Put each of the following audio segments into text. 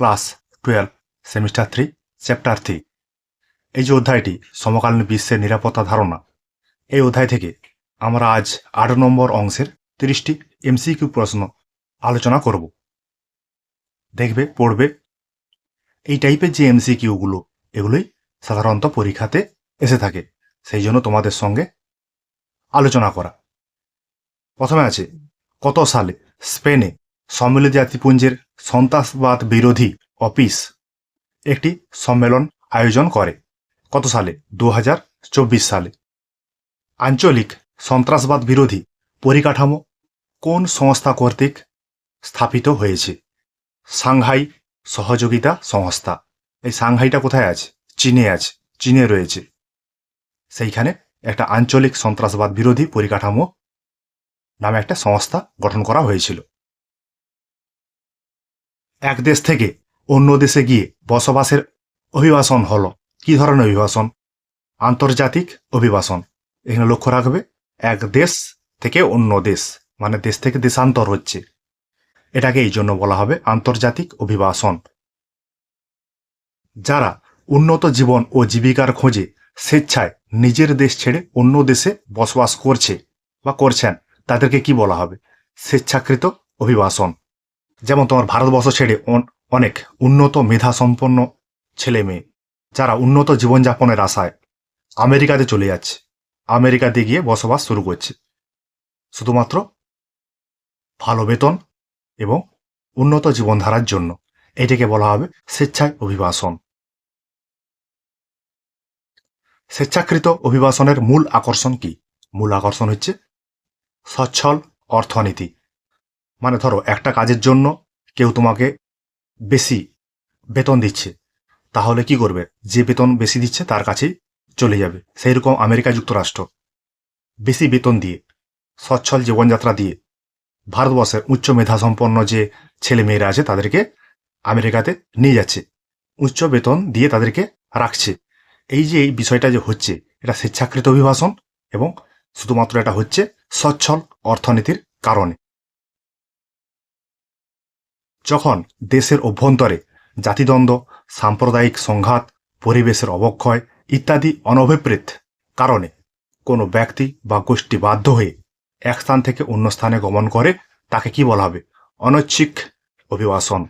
Class twelve, semester three, chapter three. এই যে অধ্যায়টি, সমকালীন বিশ্বের নিরাপত্তা ধারণা, এই অধ্যায় থেকে আমরা আজ আট নম্বর অংশের তিরিশটি এমসিকিউ প্রশ্ন আলোচনা করব। দেখবে, পড়বে। এই টাইপের যে এমসিকিউগুলো, এগুলোই সাধারণত পরীক্ষাতে এসে থাকে। সেই জন্য তোমাদের সঙ্গে আলোচনা করা। প্রথমে আছে, কত সালে স্পেনে সম্মিলিত জাতিপুঞ্জের সন্ত্রাসবাদ বিরোধী অফিস একটি সম্মেলন আয়োজন করে। কত সালে? দু হাজার চব্বিশ সালে। আঞ্চলিক সন্ত্রাসবাদ বিরোধী পরিকাঠামো কোন সংস্থা কর্তৃক স্থাপিত হয়েছে? সাংহাই সহযোগিতা সংস্থা। এই সাংহাইটা কোথায় আছে? চীনে আছে। চীনে রয়েছে। সেইখানে একটা আঞ্চলিক সন্ত্রাসবাদ বিরোধী পরিকাঠামো নামে একটা সংস্থা গঠন করা হয়েছিল। এক দেশ থেকে অন্য দেশে গিয়ে বসবাসের অভিবাসন হলো। কি ধরনের অভিবাসন? আন্তর্জাতিক অভিবাসন। এখানে লক্ষ্য রাখবে, এক দেশ থেকে অন্য দেশ মানে দেশ থেকে দেশান্তর হচ্ছে। এটাকে এই জন্য বলা হবে আন্তর্জাতিক অভিবাসন। যারা উন্নত জীবন ও জীবিকার খোঁজে স্বেচ্ছায় নিজের দেশ ছেড়ে অন্য দেশে বসবাস করছে বা করছেন, তাদেরকে কি বলা হবে? স্বেচ্ছাকৃত অভিবাসন। যেমন তোমার ভারতবর্ষ ছেড়ে অন- অনেক উন্নত মেধা সম্পন্ন ছেলে মেয়ে, যারা উন্নত জীবনযাপনের আশায় আমেরিকাতে চলে যাচ্ছে। আমেরিকাতে গিয়ে বসবাস শুরু করছে। শুধুমাত্র ভালো বেতন এবং উন্নত জীবনধারার জন্য এটাকে বলা হবে স্বেচ্ছায় অভিবাসন। স্বেচ্ছাকৃত অভিবাসনের মূল আকর্ষণ কি? মূল আকর্ষণ হচ্ছে সচ্ছল অর্থনীতি। মানে ধরো, একটা কাজের জন্য কেউ তোমাকে বেশি বেতন দিচ্ছে, তাহলে কি করবে? যে বেতন বেশি দিচ্ছে তার কাছেই চলে যাবে। সেই রকম আমেরিকা যুক্তরাষ্ট্র, বেশি বেতন দিয়ে, সচ্ছল জীবনযাত্রা দিয়ে, ভারতবর্ষের উচ্চ মেধাসম্পন্ন যে ছেলে মেয়েরা আছে তাদেরকে আমেরিকাতে নিয়ে যাচ্ছে, উচ্চ বেতন দিয়ে তাদেরকে রাখছে। এই যে এই বিষয়টা যে হচ্ছে, এটা স্বেচ্ছাকৃত অভিবাসন এবং শুধুমাত্র এটা হচ্ছে সচ্ছল অর্থনীতির কারণে। যখন দেশের অভ্যন্তরে জাতিদ্বন্দ্ব, সাম্প্রদায়িক সংঘাত, পরিবেশের অবক্ষয় ইত্যাদি অনভিপ্রেত কারণে কোনো ব্যক্তি বা গোষ্ঠী বাধ্য হয়ে এক স্থান থেকে অন্য স্থানে গমন করে, তাকে কি বলা হবে? অনৈচ্ছিক অভিবাসন।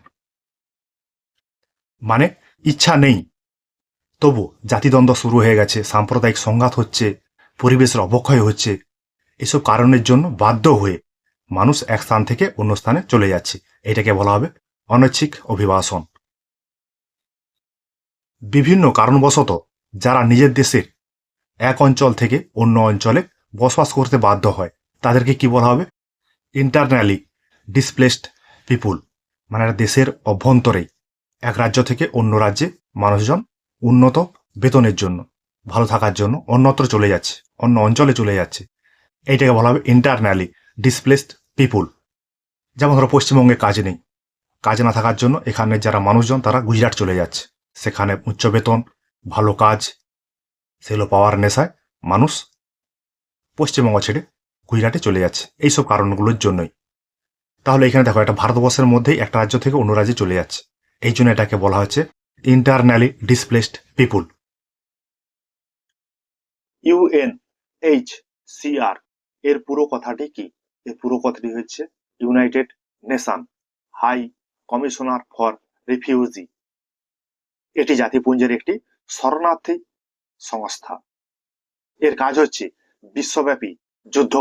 মানে ইচ্ছা নেই। তবু জাতিদ্বন্দ্ব শুরু হয়ে গেছে, সাম্প্রদায়িক সংঘাত হচ্ছে, পরিবেশের অবক্ষয় হচ্ছে, এসব কারণের জন্য বাধ্য হয়ে মানুষ এক স্থান থেকে অন্য স্থানে চলে যাচ্ছে। এটাকে বলা হবে অনৈচ্ছিক অভিবাসন। বিভিন্ন কারণবশত যারা নিজের দেশের এক অঞ্চল থেকে অন্য অঞ্চলে বসবাস করতে বাধ্য হয়, তাদেরকে কি বলা হবে? ইন্টারনালি ডিসপ্লেসড পিপুল মানে দেশের অভ্যন্তরেই এক রাজ্য থেকে অন্য রাজ্যে মানুষজন উন্নত বেতনের জন্য, ভালো থাকার জন্য অন্যত্র চলে যাচ্ছে, অন্য অঞ্চলে চলে যাচ্ছে। এইটাকে বলা হবে ইন্টারনালি ডিসপ্লেসড পিপুল যেমন ধরো, পশ্চিমবঙ্গে কাজ নেই। কাজ না থাকার জন্য এখানে যারা মানুষজন, তারা গুজরাট চলে যাচ্ছে। সেখানে উচ্চ বেতন, ভালো কাজ, সেগুলো পাওয়ার নেশায় মানুষ পশ্চিমবঙ্গ ছেড়ে গুজরাটে চলে যাচ্ছে। এইসব কারণগুলোর জন্যই। তাহলে এখানে দেখো, একটা ভারতবর্ষের মধ্যেই একটা রাজ্য থেকে অন্য রাজ্যে চলে যাচ্ছে। এই জন্য এটাকে বলা হচ্ছে internally displaced people UN H CR এর পুরো কথাটি কি? এর পুরো কথাটি হচ্ছে United Nation high commissioner for refugee এটি জাতিপুঞ্জের একটি শরণার্থী সংস্থা। এর কাজ হচ্ছে বিশ্বব্যাপী যুদ্ধ,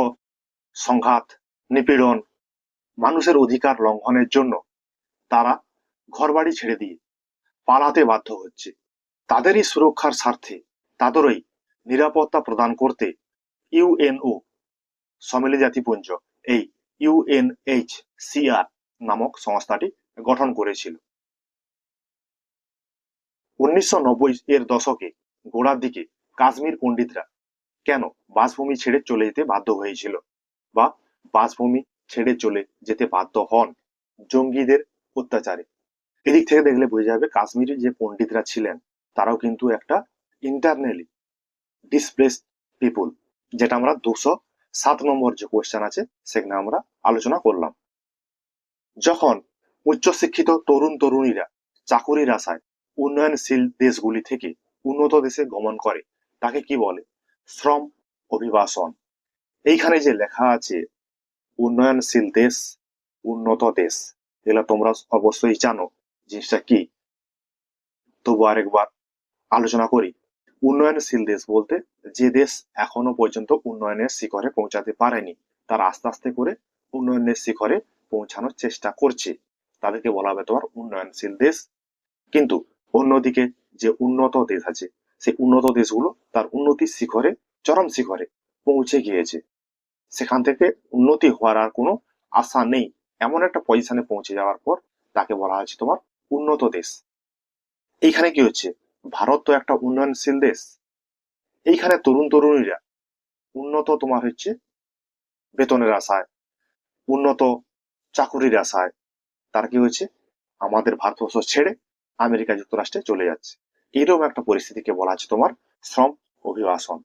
সংঘাত, নিপীড়ন, মানুষের অধিকার লঙ্ঘনের জন্য তারা ঘরবাড়ি ছেড়ে দিয়ে পালাতে বাধ্য হচ্ছে। তাদেরই সুরক্ষার স্বার্থে তাদেরই নিরাপত্তা প্রদান করতে ইউএনও, সম্মিলিত জাতিপুঞ্জ এই ইউএনএইচসিআর নামক সংস্থাটি গঠন করেছিল। উনিশশো নব্বই এর দশকে গোড়ার দিকে কাশ্মীর পণ্ডিতরা কেন বাসভূমি ছেড়ে চলে যেতে বাধ্য হয়েছিল বা বাসভূমি ছেড়ে চলে যেতে বাধ্য হন জঙ্গিদের অত্যাচারে? এদিক থেকে দেখলে বোঝা যাবে কাশ্মীরের যে পণ্ডিতরা ছিলেন, তারাও কিন্তু একটা ইন্টারনালি ডিসপ্লেস পিপুল যেটা আমরা দুশো সাত নম্বর যে কোয়েশ্চেন আছে, সেখানে আমরা আলোচনা করলাম। যখন উচ্চশিক্ষিত তরুণ তরুণীরা চাকুরির আশায় উন্নয়নশীল দেশগুলি থেকে উন্নত দেশে গমন করে, তাকে কি বলে? শ্রম অভিবাসন। এইখানে যে লেখা আছে, উন্নয়নশীল দেশ, উন্নত দেশ, এগুলো তোমরা অবশ্যই জানো। জিনিসটা কি? তবু আরেকবার আলোচনা করি। উন্নয়নশীল দেশ বলতে যে দেশ এখনও পর্যন্ত উন্নয়নের শিখরে পৌঁছাতে পারেনি, তারা আস্তে আস্তে করে উন্নয়নের শিখরে পৌঁছানোর চেষ্টা করছে। তাদেরকে বলা হবে তোমার উন্নয়নশীল দেশ। কিন্তু অন্যদিকে যে উন্নত দেশ আছে, সেই উন্নত দেশগুলো তার উন্নতির শিখরে, চরম শিখরে পৌঁছে গিয়েছে। সেখান থেকে উন্নতি হওয়ার আর কোনো আশা নেই। এমন একটা পজিশনে পৌঁছে যাওয়ার পর তাকে বলা হয়েছে তোমার উন্নত দেশ। এইখানে কি হচ্ছে? ভারত তো একটা উন্নয়নশীল দেশ। এইখানে তরুণ তরুণীরা উন্নত তোমার হচ্ছে বেতনের আশায়, উন্নত চাকুরির আশায় তার কি হচ্ছে আমাদের ভারতবর্ষ ছেড়ে আমেরিকা যুক্তরাষ্ট্রে চলে যাচ্ছে। এরকম একটা পরিস্থিতিকে বলা হচ্ছে তোমার শ্রম অভিবাসন।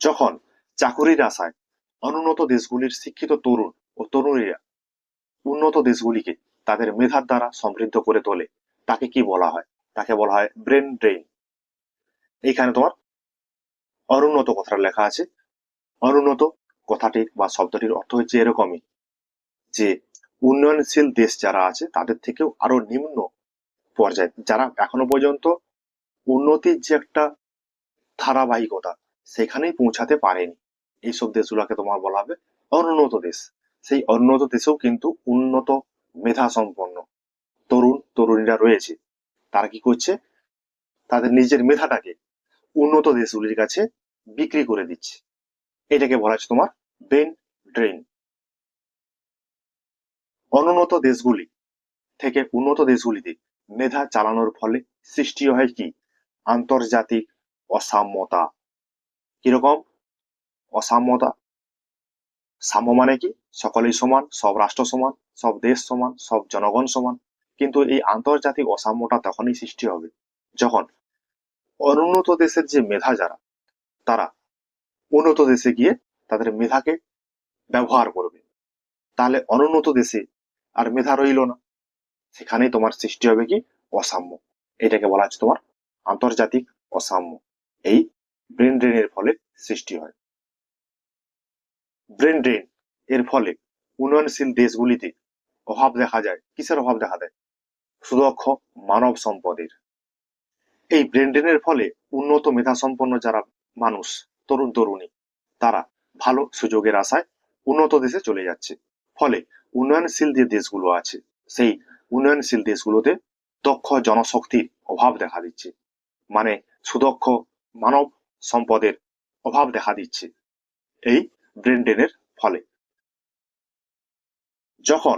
যখন চাকুরির আশায় অনুন্নত দেশগুলির শিক্ষিত তরুণ ও তরুণীরা উন্নত দেশগুলিকে তাদের মেধার দ্বারা সমৃদ্ধ করে তোলে তাকে কি বলা হয়? তাকে বলা হয় ব্রেন ড্রেন এইখানে তোমার অনুন্নত কথাটা লেখা আছে। অনুন্নত কথাটির বা শব্দটির অর্থ হচ্ছে এরকমই যে উন্নয়নশীল দেশ যারা আছে, তাদের থেকেও আরও নিম্ন পর্যায়ে, যারা এখনও পর্যন্ত উন্নতির যে একটা ধারাবাহিকতা, সেখানেই পৌঁছাতে পারেনি। এইসব দেশগুলোকে তোমার বলা হবে অনুন্নত দেশ। সেই অনুন্নত দেশেও কিন্তু উন্নত মেধা সম্পন্ন তরুণীরা রয়েছে, তারা কি করছে? তাদের নিজের মেধাটাকে উন্নত দেশগুলির কাছে বিক্রি করে দিচ্ছে। এটাকে বলা হচ্ছে তোমার ব্রেন ড্রেন অনুন্নত দেশগুলি থেকে উন্নত দেশগুলিতে মেধা চালানোর ফলে সৃষ্টি হয় কি? আন্তর্জাতিক অসাম্যতা। কীরকম? অসাম্যতা। সাম্য মানে কি? সকলেই সমান, সব রাষ্ট্র সমান, সব দেশ সমান, সব জনগণ সমান। কিন্তু এই আন্তর্জাতিক অসাম্যটা তখনই সৃষ্টি হবে, যখন অনুন্নত দেশের যে মেধা যারা, তারা উন্নত দেশে গিয়ে তাদের মেধাকে ব্যবহার করবে। তাহলে অনুন্নত দেশে আর মেধা রইল না। সেখানেই তোমার সৃষ্টি হবে কি? অসাম্য। এটাকে বলা হচ্ছে তোমার আন্তর্জাতিক অসাম্য। এই ব্রেন ড্রেনের ফলে সৃষ্টি হয়। ব্রেন ড্রেন এর ফলে উন্নয়নশীল দেশগুলিতে অভাব দেখা যায়। কিসের অভাব দেখা দেয়? সুদক্ষ মানব সম্পদের। এই ব্রেন ড্রেনের ফলে উন্নত মেধা সম্পন্ন যারা মানুষ, তরুণ তরুণী, তারা ভালো সুযোগের আশায় উন্নত দেশে চলে যাচ্ছে। ফলে উন্নয়নশীল যে দেশগুলো আছে, সেই উন্নয়নশীল দেশগুলোতে দক্ষ জনশক্তির অভাব দেখা দিচ্ছে। মানে সুদক্ষ মানব সম্পদের অভাব দেখা দিচ্ছে এই ব্রেন ড্রেনের ফলে। যখন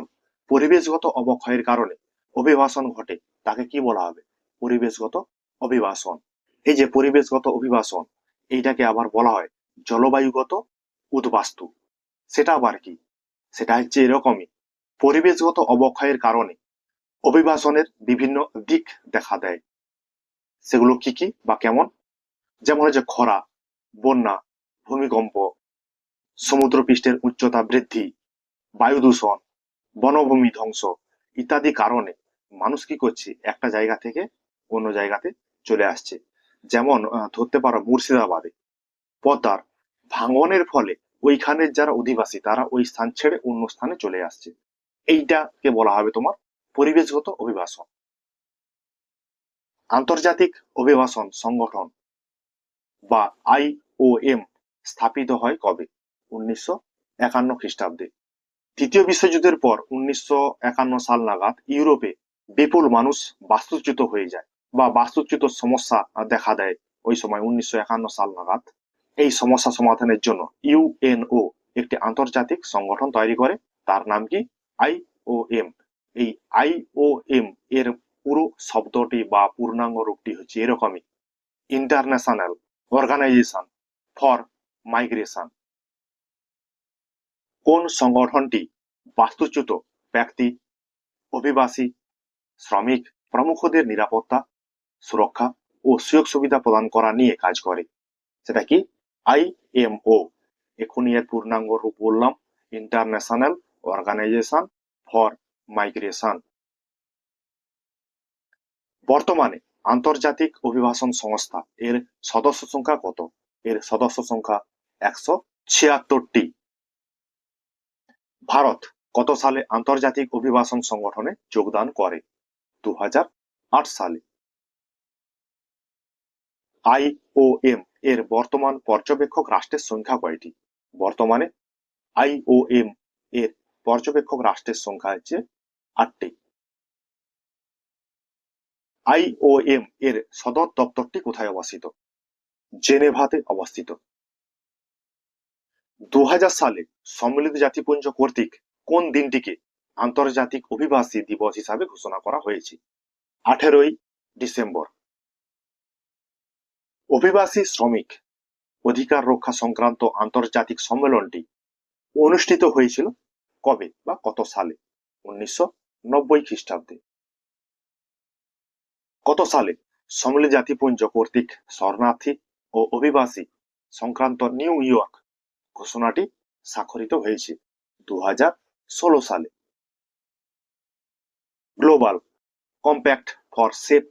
পরিবেশগত অবক্ষয়ের কারণে অভিবাসন ঘটে, তাকে কি বলা হবে? পরিবেশগত অভিবাসন। এই যে পরিবেশগত অভিবাসন, এইটাকে আবার বলা হয় জলবায়ুগত উদ্বাস্তু। সেটা আবার কি? সেটা হচ্ছে এরকমই। পরিবেশগত অবক্ষয়ের কারণে অভিবাসনের বিভিন্ন দিক দেখা দেয়। সেগুলো কি কি বা কেমন? যেমন হচ্ছে খরা, বন্যা, ভূমিকম্প, সমুদ্রপৃষ্ঠের উচ্চতা বৃদ্ধি, বায়ু দূষণ, বনভূমি ধ্বংস ইত্যাদি কারণে মানুষ কি করছে? একটা জায়গা থেকে অন্য জায়গাতে চলে আসছে। যেমন ধরতে পারো মুর্শিদাবাদে। পদ্মার ভাঙনের ফলে ওইখানের যারা অধিবাসী, তারা ওই স্থান ছেড়ে অন্য স্থানে চলে আসছে। এইটাকে বলা হবে তোমার পরিবেশগত অভিবাসন। আন্তর্জাতিক অভিবাসন সংগঠন বা আইওএম স্থাপিত হয় কবে? উনিশশো একান্ন খ্রিস্টাব্দে। তৃতীয় বিশ্বযুদ্ধের পর উনিশশো একান্ন সাল নাগাদ ইউরোপে বিপুল মানুষ বাস্তুচ্যুত হয়ে যায় বা বাস্তুচ্যুত সমস্যা দেখা দেয় ওই সময় উনিশশো একান্ন সাল নাগাদ। এই সমস্যা সমাধানের জন্য ইউএনও একটি আন্তর্জাতিক সংগঠন তৈরি করে। তার নাম কি? আইওএম এই আইওএম এর পুরো শব্দটি বা পূর্ণাঙ্গ রূপটি হচ্ছে এরকমই। International organisation for migration. কোন সংগঠনটি বাস্তুচ্যুত ব্যক্তি, অভিবাসী, শ্রমিক, প্রমুখদের নিরাপত্তা, সুরক্ষা ও সুযোগ সুবিধা প্রদান করা নিয়ে কাজ করে? সেটা কি? আইএমও এখনই এর পূর্ণাঙ্গ রূপ বললাম। International organisation for migration. বর্তমানে আন্তর্জাতিক অভিবাসন সংস্থা এর সদস্য সংখ্যা কত? এর সদস্য সংখ্যা একশো ছিয়াত্তরটি। ভারত কত সালে আন্তর্জাতিক অভিবাসন সংগঠনে যোগদান করে? দু সালে। আইওএম এর বর্তমান পর্যবেক্ষক রাষ্ট্রের সংখ্যা কয়টি? বর্তমানে আইওএম এর পর্যবেক্ষক রাষ্ট্রের সংখ্যা হচ্ছে আটটি। আইওএম এর সদর দপ্তরটি কোথায় অবস্থিত? জেনেভাতে অবস্থিত। দু হাজার সালে সম্মিলিত জাতিপুঞ্জ কর্তৃক কোন দিনটিকে আন্তর্জাতিক অভিবাসী দিবস হিসাবে ঘোষণা করা হয়েছে? আঠেরোই ডিসেম্বর। অভিবাসী শ্রমিক অধিকার রক্ষা সংক্রান্ত আন্তর্জাতিক সম্মেলনটি অনুষ্ঠিত হয়েছিল কবে বা কত সালে? উনিশশো নব্বই খ্রিস্টাব্দে। কত সালে সম্মিলিত জাতিপুঞ্জ কর্তৃক শরণার্থী ও অভিবাসী সংক্রান্ত নিউ ইয়র্ক ঘোষণাটি স্বাক্ষরিত হয়েছে দু সালে। Global compact for safe,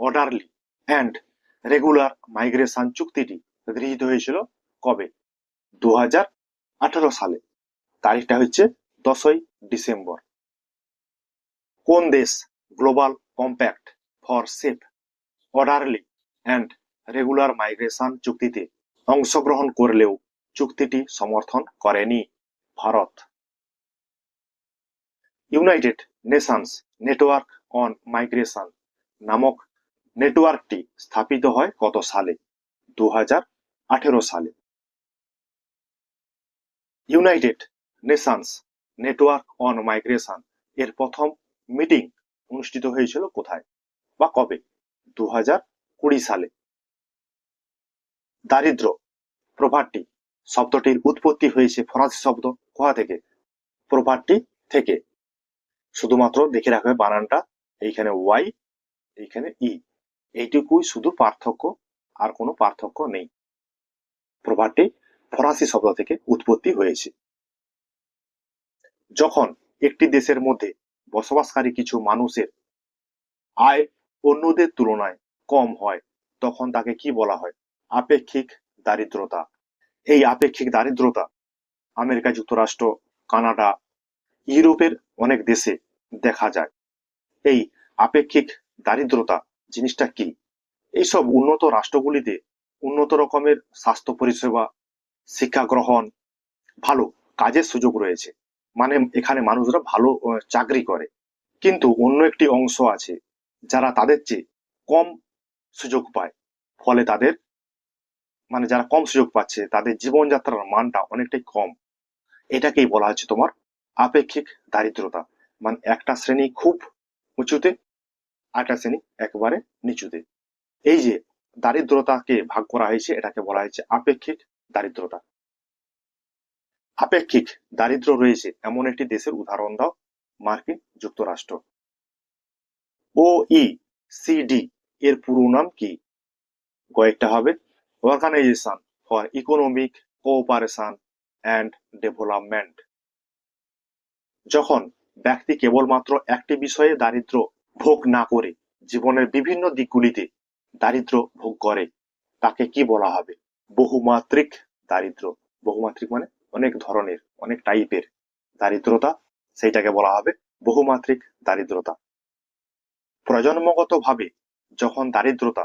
orderly and regular migration চুক্তিটি গৃহীত হয়েছিল কবে? দু সালে। তারিখটা হচ্ছে দশই ডিসেম্বর। কোন দেশ global compact for safe, orderly and regular migration চুক্তিতে অংশগ্রহণ করলেও চুক্তিটি সমর্থন করেনি Bharat. United Nations network on migration নামক নেটওয়ার্কটি স্থাপিত হয় কত সালে? দু সালে। United Nations network on migration এর প্রথম মিটিং অনুষ্ঠিত হয়েছিল কোথায় বা কবে? দু সালে। দারিদ্র প্রভারটি শব্দটির উৎপত্তি হয়েছে ফরাসি শব্দ কোথা থেকে? প্রভারটি থেকে। শুধুমাত্র দেখে রাখবে বানানটা, এইখানে ওয়াই, এইখানে ই। এইটুকুই শুধু পার্থক্য, আর কোনো পার্থক্য নেই। প্রভাবটি ফরাসি শব্দ থেকে উৎপত্তি হয়েছে। যখন একটি দেশের মধ্যে বসবাসকারী কিছু মানুষের আয় অন্যদের তুলনায় কম হয়, তখন তাকে কি বলা হয়? আপেক্ষিক দারিদ্রতা। এই আপেক্ষিক দারিদ্রতা আমেরিকা, যুক্তরাষ্ট্র, কানাডা, ইউরোপের অনেক দেশে দেখা যায়। এই আপেক্ষিক দারিদ্রতা জিনিসটা কি? এইসব উন্নত রাষ্ট্রগুলিতে উন্নত রকমের স্বাস্থ্য পরিষেবা, শিক্ষা গ্রহণ ভালো কাজের সুযোগ রয়েছে। মানে এখানে মানুষরা ভালো চাকরি করে। কিন্তু অন্য একটি অংশ আছে যারা তাদের চেয়ে কম সুযোগ পায়। ফলে তাদের মানে যারা কম সুযোগ পাচ্ছে, তাদের জীবনযাত্রার মানটা অনেকটাই কম। এটাকেই বলা হচ্ছে তোমার আপেক্ষিক দারিদ্রতা। মানে একটা শ্রেণি খুব উঁচুতে, আরেকটা শ্রেণি একেবারে নিচুতে। এই যে দারিদ্রতাকে ভাগ করা হয়েছে, এটাকে বলা হয়েছে আপেক্ষিক দারিদ্রতা। আপেক্ষিক দারিদ্র রয়েছে এমন একটি দেশের উদাহরণ দাও, মার্কিন যুক্তরাষ্ট্র। ও ই সিডি এর পুরো নাম কি? কয়েকটা হবে। Organisation for economic cooperation and development যখন ব্যক্তি কেবলমাত্র একটি বিষয়ে দারিদ্র ভোগ না করে জীবনের বিভিন্ন দিকগুলিতে দারিদ্র ভোগ করে, তাকে কি বলা হবে? বহুমাত্রিক দারিদ্র বহুমাত্রিক মানে অনেক ধরনের, অনেক টাইপের দারিদ্রতা, সেইটাকে বলা হবে বহুমাত্রিক দারিদ্রতা। প্রজন্মগতভাবে যখন দারিদ্রতা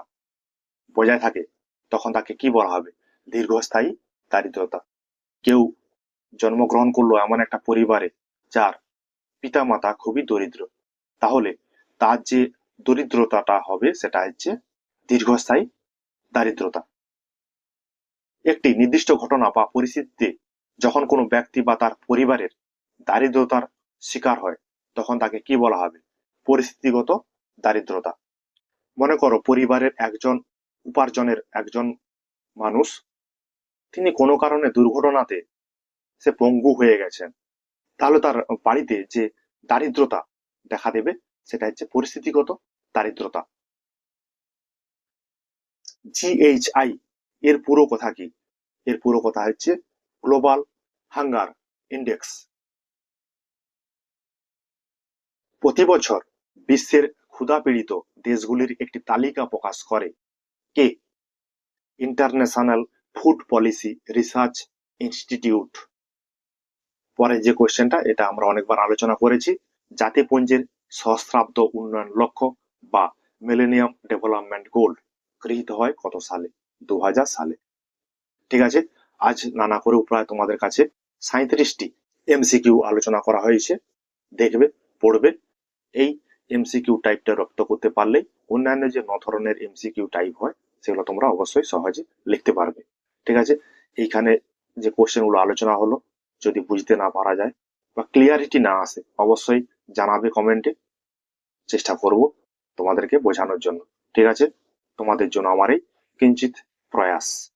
বজায় থাকে তখন তাকে কি বলা হবে? দীর্ঘস্থায়ী দারিদ্রতা। কেউ জন্মগ্রহণ করল এমন একটা পরিবারে যার পিতামাতা খুবই দরিদ্র। তাহলে তার যে দরিদ্রতাটা হবে সেটা হচ্ছে দীর্ঘস্থায়ী দারিদ্রতা। একটি নির্দিষ্ট ঘটনা বা পরিস্থিতিতে যখন কোনো ব্যক্তি বা তার পরিবারের দারিদ্রতার শিকার হয়, তখন তাকে কি বলা হবে? পরিস্থিতিগত দারিদ্রতা। মনে করো পরিবারের একজন উপার্জনের একজন মানুষ, তিনি কোনো কারণে দুর্ঘটনাতে সে পঙ্গু হয়ে গেছেন। তাহলে তার বাড়িতে যে দারিদ্রতা দেখা দেবে, সেটা হচ্ছে পরিস্থিতিগত দারিদ্রতা। জিএইচআই এর পুরো কথা কি? এর পুরো কথা হচ্ছে গ্লোবাল হাঙ্গার ইন্ডেক্স। প্রতি বছর বিশ্বের ক্ষুধা পীড়িত দেশগুলির একটি তালিকা প্রকাশ করে। কে international food policy research institute পরে যে কোশ্চেনটা এটা আমরা অনেকবার আলোচনা করেছি। জাতিপুঞ্জের সহস্রাব্দ উন্নয়ন লক্ষ্য বা মিলেনিয়াম ডেভেলপমেন্ট গোল গৃহীত হয় কত সালে? দু সালে। ঠিক আছে? আজ নানা করে প্রায় তোমাদের কাছে সাঁত্রিশটি এমসিকিউ আলোচনা করা হয়েছে। দেখবে, পড়বে। এই এমসিকিউ টাইপটা রপ্ত করতে পারলে অন্যান্য যে ন ধরনের এমসিকিউ টাইপ হয় সেগুলো তোমরা অবশ্যই সহজে লিখতে পারবে। ঠিক আছে? এইখানে যে কোশ্চেনগুলো আলোচনা হলো, যদি বুঝতে না পারা যায় বা ক্লিয়ারিটি না আসে, অবশ্যই জানাবে কমেন্টে চেষ্টা করব তোমাদেরকে বোঝানোর জন্য। ঠিক আছে? তোমাদের জন্য আমার এই কিঞ্চিত প্রয়াস।